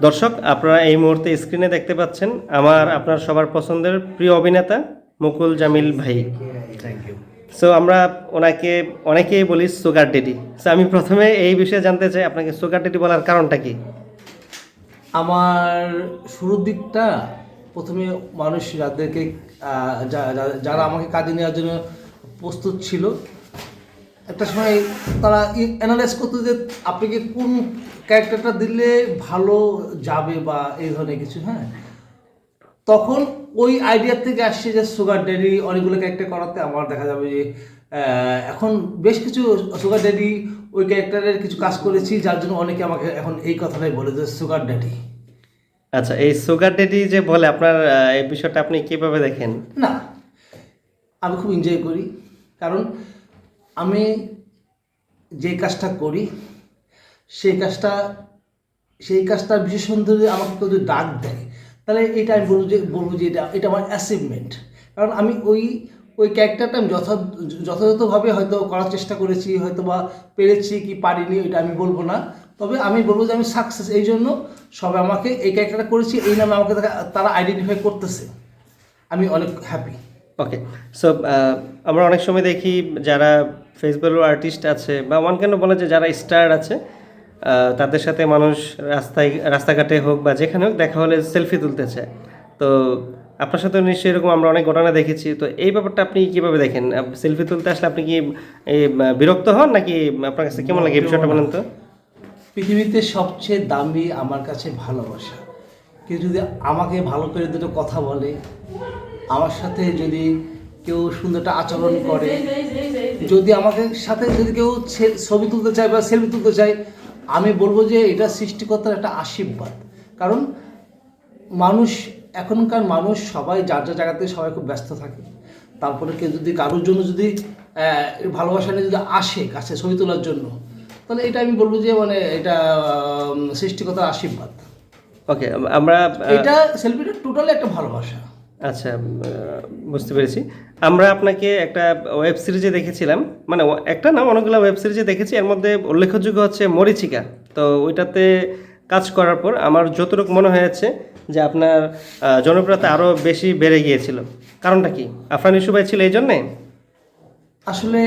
দর্শক আপনারা এই মুহূর্তে স্ক্রিনে দেখতে পাচ্ছেন আমার আপনার সবার পছন্দের প্রিয় অভিনেতা মুকুল জামিল ভাই। সো আমরা ওনাকে অনেকেই বলি সুগার ডেডি সো আমি প্রথমে এই বিষয়ে জানতে চাই আপনাকে সুগার ডেডি বলার কারণটা কি? আমার শুরুর দিকটা প্রথমে মানুষ যাদেরকে যারা আমাকে কাজে নেওয়ার জন্য প্রস্তুত ছিল একটা সময় তারা অ্যানালাইজ করতো যে আপনাকে কোন ক্যারেক্টারটা দিলে ভালো যাবে বা এই ধরনের কিছু হ্যাঁ? তখন ওই আইডিয়া থেকে আসছে যে সুগার ড্যাডি অনেকগুলো ক্যারেক্টার করাতে। আমার দেখা যাবে যে এখন বেশ কিছু সুগার ড্যাডি ওই ক্যারেক্টারের কিছু কাজ করেছি যার জন্য অনেকে আমাকে এখন এই কথাটাই বলে যে সুগার ড্যাডি আচ্ছা এই সুগার ড্যাডি যে বলে আপনার এই বিষয়টা আপনি কীভাবে দেখেন? না আমি খুব এনজয় করি। কারণ আমি যে কাজটা করি, সেই কাজটা, সেই কাজটার বিশেষ সৌন্দর্যে আমাকে কেউ যদি ডাক দেয়, তাহলে এটা আমি বলব যে বলব যে এটা এটা আমার অ্যাচিভমেন্ট কারণ আমি ওই ওই ক্যারেক্টারটা আমি যথা, যথাযথভাবে হয়তো করার চেষ্টা করেছি হয়তো বা পেরেছি কি পারিনি এটা আমি বলব না। তবে আমি বলব যে আমি সাকসেস এই জন্য সবাই আমাকে এই ক্যারেক্টারটা করেছি, এই নামে আমাকে তারা আইডেন্টিফাই করতেছে। আমি অনেক হ্যাপি ওকে সো আমরা অনেক সময় দেখি যারা ফেসবুক আর্টিস্ট আছে বা ওয়ান কেন বলে যে যারা স্টার আছে তাদের সাথে মানুষ রাস্তায় রাস্তাঘাটে হোক বা যেখানে হোক দেখা হলে সেলফি তুলতে চায় তো আপনার সাথে নিশ্চয়ই এরকম আমরা অনেক ঘটনা দেখেছি। তো এই ব্যাপারটা আপনি কীভাবে দেখেন? সেলফি তুলতে আসলে আপনি কি বিরক্ত হন নাকি আপনার কাছে কেমন লাগে এই বিষয়টা বলেন তো? পৃথিবীতে সবচেয়ে দামি আমার কাছে ভালোবাসা। কেউ যদি আমাকে ভালো করে দুটো কথা বলে আমার সাথে যদি কেউ সুন্দরটা আচরণ করে যদি আমাকে সাথে যদি কেউ ছবি তুলতে চায় বা সেলফি তুলতে চায় আমি বলব যে এটা সৃষ্টিকর্তার একটা আশীর্বাদ। কারণ মানুষ এখনকার মানুষ সবাই যার যার জায়গাতে সবাই খুব ব্যস্ত থাকে। তারপরে কেউ যদি কারোর জন্য যদি ভালোবাসা নিয়ে যদি আসে কাছে ছবি তোলার জন্য তাহলে এটা আমি বলব যে মানে এটা সৃষ্টিকতার আশীর্বাদ। ওকে আমরা এটা সেলফিটা টোটালি একটা ভালোবাসা। আচ্ছা বুঝতে পেরেছি। আমরা আপনাকে একটা ওয়েব সিরিজে দেখেছিলাম। মানে একটা না, অনেকগুলো ওয়েব সিরিজে দেখেছি। এর মধ্যে উল্লেখযোগ্য হচ্ছে মরিচিকা। তো ওইটাতে কাজ করার পর আমার যতটুকু মনে হয়েছে যে আপনার জনপ্রিয়তা আরও বেশি বেড়ে গিয়েছিল। কারণটা কি? আফরান ইস্যু ভাই ছিল এই জন্যে? আসলে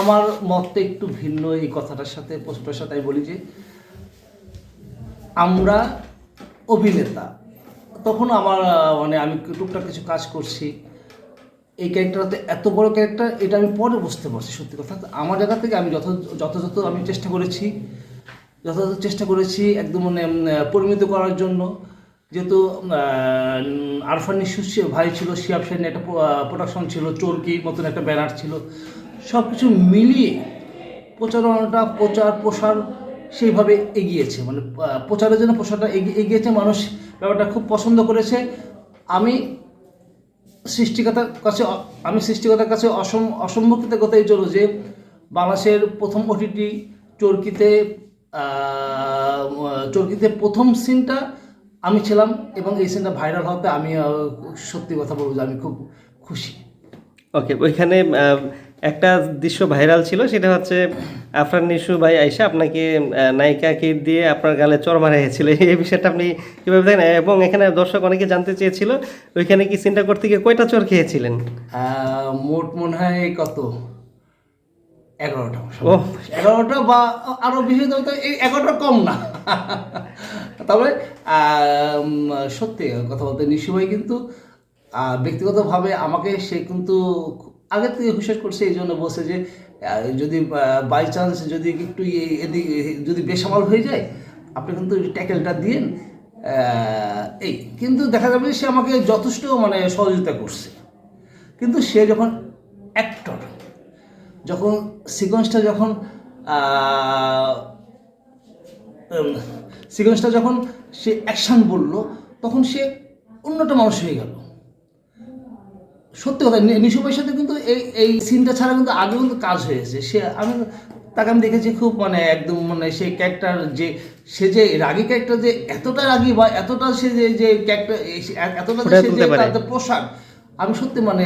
আমার মতটা একটু ভিন্ন এই কথাটার সাথে, প্রশ্নটার সাথে বলি যে আমরা অভিনেতা। তখন আমার মানে আমি টুকটাক কিছু কাজ করছি। এই ক্যারেক্টারতে এত বড় ক্যারেক্টার, এটা আমি পরে বুঝতে পারছি সত্যি কথা। আমার জায়গা থেকে আমি যত যথাযথ আমি চেষ্টা করেছি। যথাযথ চেষ্টা করেছি একদম মানে পরিমিত করার জন্য। যেহেতু আরফান নিশু ভাই ছিল, শিয়াব সেনের একটা প্রোডাকশন ছিল, চোরকি মতন একটা ব্যানার ছিল। সব কিছু মিলিয়ে প্রচারণাটা প্রচার প্রসার সেইভাবে এগিয়েছে। মানে প্রচারের জন্য প্রসারটা এগিয়ে এগিয়েছে। মানুষ ব্যাপারটা খুব পছন্দ করেছে। আমি সৃষ্টিকতার কাছে আমি সৃষ্টিকতার কাছে অসম অসম্মুখিতকতা এই জন্য যে, বাংলাদেশের প্রথম ওটিটি চরকিতে চরকিতে প্রথম সিনটা আমি ছিলাম এবং এই সিনটা ভাইরাল হতে আমি সত্যি কথা বলব যে আমি খুব খুশি। ওকে ওইখানে একটা দৃশ্য ভাইরাল ছিল সেটা হচ্ছে আফরান নিশু ভাই আইসা আপনাকে নায়িকা নায়িকাকে দিয়ে আপনার গালে চর মারিয়েছিল এই বিষয়টা আপনি কীভাবে দেখেন এবং এখানে দর্শক অনেকে জানতে চেয়েছিল ওইখানে কি চিন্তা করতে গিয়ে কয়টা চর খেয়েছিলেন? মোট মনে হয় কত? এগারোটা। ও এগারোটা বা আরও বেশি তো এই এগারোটা কম না। তবে সত্যি কথা বলতে নিশু ভাই কিন্তু ব্যক্তিগতভাবে আমাকে সে কিন্তু আগের থেকে হুশিয়ার করছে, এই জন্য বলছে যে যদি বাই চান্স যদি একটু এদিক যদি বেসামাল হয়ে যায়, আপনি কিন্তু ট্যাকেলটা দিয়েন এই, কিন্তু দেখা যাবে সে আমাকে যথেষ্ট মানে সহযোগিতা করছে। কিন্তু সে যখন অ্যাক্টর যখন সিকোয়েন্সটা যখন সিকোয়েন্সটা যখন সে অ্যাকশন বলল, তখন সে অন্যটা মানুষ হয়ে গেল। সত্যি কথা নিশু সাথে কিন্তু এই এই সিনটা ছাড়া কিন্তু আগে কিন্তু কাজ হয়েছে। সে আমি তাকে আমি দেখেছি খুব মানে একদম মানে সেই ক্যারেক্টার যে সে যে রাগী ক্যারেক্টার যে এতটা রাগী বা এতটা সে যে যে ক্যারেক্টার এতটা সে যে। তার পোশাক আমি সত্যি মানে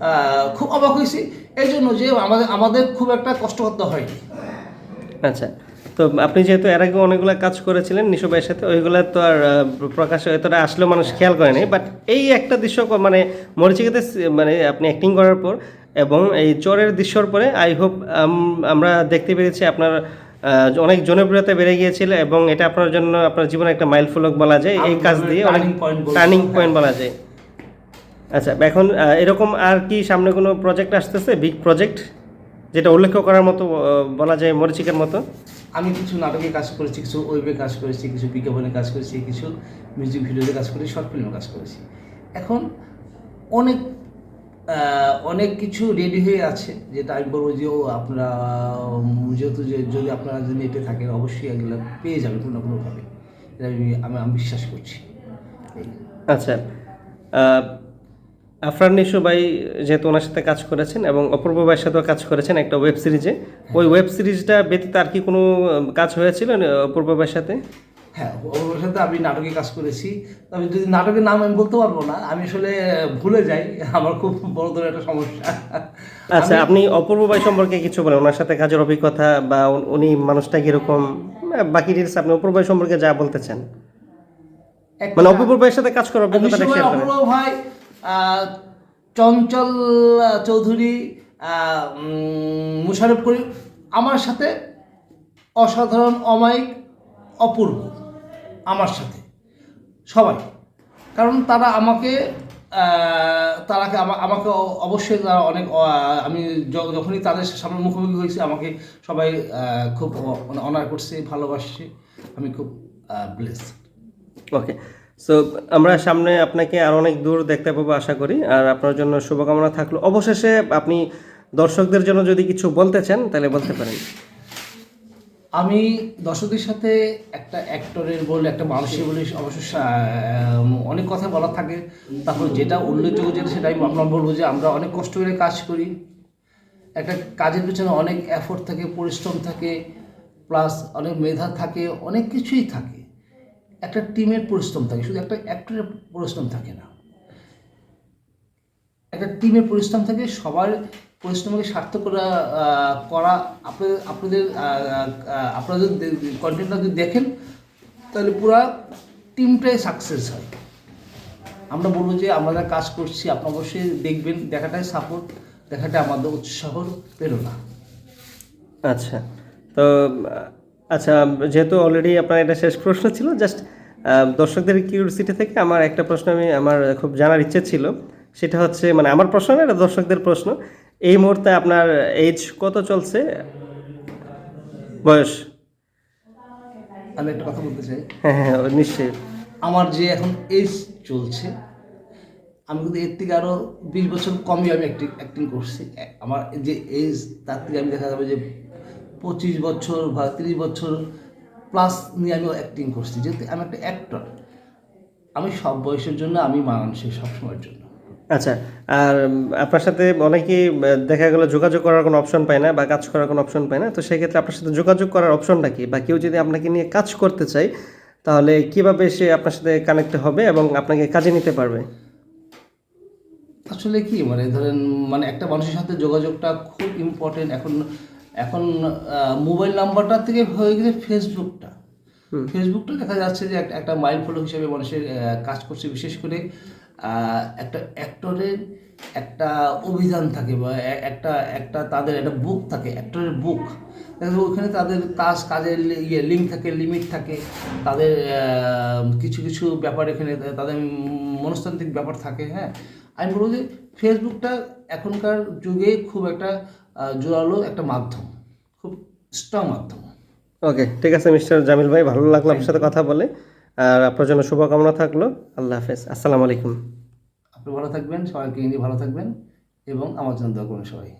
আহ, খুব অবাক হয়েছি। এই জন্য যে আমাদের আমাদের খুব একটা কষ্ট করতে হয়নি। আচ্ছা। তো আপনি যেহেতু এর আগে অনেকগুলো কাজ করেছিলেন নিশো ভাইয়ের সাথে ওইগুলো তো আর প্রকাশ এতটা আসলেও মানুষ খেয়াল করেনি বাট এই একটা দৃশ্য মানে মরিচিকাতে মানে আপনি অ্যাক্টিং করার পর এবং এই চোরের দৃশ্যর পরে আই হোপ আমরা দেখতে পেরেছি আপনার অনেক জনপ্রিয়তা বেড়ে গিয়েছিল এবং এটা আপনার জন্য আপনার জীবনে একটা মাইল ফলক বলা যায়। এই কাজ দিয়ে অনেক টার্নিং পয়েন্ট বলা যায়। আচ্ছা এখন এরকম আর কি সামনে কোনো প্রজেক্ট আসতেছে? বিগ প্রজেক্ট যেটা উল্লেখ করার মতো বলা যায় মরিচিকার মতো? আমি কিছু নাটকে কাজ করেছি কিছু ওয়েবে কাজ করেছি কিছু বিজ্ঞাপনে কাজ করেছি কিছু মিউজিক ভিডিওতে কাজ করেছি শর্ট ফিল্মে কাজ করেছি। এখন অনেক অনেক কিছু রেডি হয়ে আছে যেটা আমি বলব যে ও আপনারা যেহেতু যে যদি আপনারা যদি নেটে থাকেন অবশ্যই এগুলো পেয়ে যাবেন কোনো না কোনোভাবে। এটা আমি আমি বিশ্বাস করছি। আচ্ছা আফরান নিশু ভাই যেহেতু ওনার সাথে কাজ করেছেন এবং অপূর্ব ভাইয়ের সাথেও কাজ করেছেন একটা ওয়েব সিরিজে ওই ওয়েব সিরিজটা ব্যতীত আর কি কোনো কাজ হয়েছিল অপূর্ব ভাইয়ের সাথে? হ্যাঁ ওর সাথে আমি নাটকে কাজ করেছি। তবে যদি নাটকের নাম আমি বলতে পারব না আমি আসলে ভুলে যাই আমার খুব বড় ধরনের একটা সমস্যা। আচ্ছা আপনি অপূর্ব ভাই সম্পর্কে কিছু বলেন ওনার সাথে কাজের অভিজ্ঞতা বা উনি মানুষটা কীরকম? বাকি ডিটেলস আপনি অপূর্ব ভাই সম্পর্কে যা বলতে চান। মানে অপূর্ব ভাইয়ের সাথে কাজ করার অপূর্ব ভাই চঞ্চল চৌধুরী মুশারফ করিম আমার সাথে অসাধারণ অমায়িক অপূর্ব আমার সাথে। সবাই। কারণ তারা আমাকে আহ, তারা আমা- আমাকে অবশ্যই তারা অনেক আমি যখনই তাদের সামনে মুখোমুখি হয়েছি আমাকে সবাই খুব অনার করছে ভালোবাসছে আমি খুব ব্লেস ওকে সো আমরা সামনে আপনাকে আর অনেক দূর দেখতে পাবো আশা করি। আর আপনার জন্য শুভকামনা থাকল। অবশেষে আপনি দর্শকদের জন্য যদি কিছু বলতে চান, তাহলে বলতে পারেন। আমি দর্শকদের সাথে একটা অ্যাক্টরের বলে, একটা মানুষের বলে অবশ্য অনেক কথা বলার থাকে। তারপর যেটা উল্লেখযোগ্য যেটা, সেটা আমি আপনার বলব যে আমরা অনেক কষ্ট করে কাজ করি। একটা কাজের পিছনে অনেক এফোর্ট থাকে, পরিশ্রম থাকে প্লাস অনেক মেধা থাকে, অনেক কিছুই থাকে। একটা টিমের পরিশ্রম থাকে, শুধু একটা অ্যাক্টরের পরিশ্রম থাকে না। একটা টিমের পরিশ্রম থাকে, সবার পরিশ্রমকে সার্থক করা করা, আপনাদের আপনাদের আপনারা যদি কন্টেন্টটা যদি দেখেন, তাহলে পুরো টিমটাই সাকসেস হয়। আমরা বলব যে আমরা যা কাজ করছি আপনি অবশ্যই দেখবেন, দেখাটাই সাপোর্ট দেখাটা আমাদের উৎসাহ প্রেরণা। আচ্ছা তো আচ্ছা যেহেতু অলরেডি আপনার এটা শেষ প্রশ্ন ছিল জাস্ট দর্শকদের কিউরিসিটি থেকে আমার একটা প্রশ্ন আমি আমার খুব জানার ইচ্ছে ছিল। সেটা হচ্ছে মানে আমার প্রশ্ন না এটা দর্শকদের প্রশ্ন। এই মুহূর্তে আপনার এজ কত চলছে? বয়স? আমি একটা কথা বলতে চাই। হ্যাঁ হ্যাঁ নিশ্চয়ই। আমার যে এখন এজ চলছে আমি কিন্তু এর থেকে আরও বিশ বছর কমই আমি অ্যাক্টিং অ্যাক্টিং করছি। আমার যে এজ তার থেকে আমি দেখা যাবে যে পঁচিশ বছর বা তিরিশ বছর প্লাস নিয়ে আমি অ্যাক্টিং করছি যেহেতু আমি একটা অ্যাক্টর আমি সব বয়সের জন্য আমি মানানসই সবসময়ের জন্য। আচ্ছা আর আপনার সাথে অনেকেই দেখা গেলো যোগাযোগ করার কোনো অপশন পায় না বা কাজ করার কোনো অপশন পায় না তো সেক্ষেত্রে আপনার সাথে যোগাযোগ করার অপশনটা কি? বা কেউ যদি আপনাকে নিয়ে কাজ করতে চায় তাহলে কীভাবে সে আপনার সাথে কানেক্ট হবে এবং আপনাকে কাজে নিতে পারবে? আসলে কি মানে ধরেন মানে একটা মানুষের সাথে যোগাযোগটা খুব ইম্পর্টেন্ট এখন এখন মোবাইল নাম্বারটা থেকে হয়ে গেছে ফেসবুকটা। ফেসবুকটা দেখা যাচ্ছে যে একটা- মাইল ফলো হিসেবে মানুষের কাজ করছে। বিশেষ করে একটা অ্যাক্টরের একটা অভিযান থাকে বা একটা একটা তাদের একটা বুক থাকে অ্যাক্টরের বুক ওখানে তাদের কাজ কাজের ইয়ে লিঙ্ক থাকে লিমিট থাকে। তাদের কিছু কিছু ব্যাপার এখানে তাদের মনস্তান্ত্রিক ব্যাপার থাকে হ্যাঁ। আমি বলব যে ফেসবুকটা এখনকার যুগে খুব একটা জোরালো একটা মাধ্যম খুব স্ট্রং মাধ্যম। ওকে ঠিক আছে মিস্টার জামিল ভাই ভালো লাগল আপনার সাথে কথা বলে। আর আপনার জন্য শুভকামনা থাকল। আল্লাহ হাফেজ। আসসালামু আলাইকুম। আপনি ভালো থাকবেন সবাইকে নিয়ে ভালো থাকবেন এবং আমার জন্য দোয়া করুন সবাই।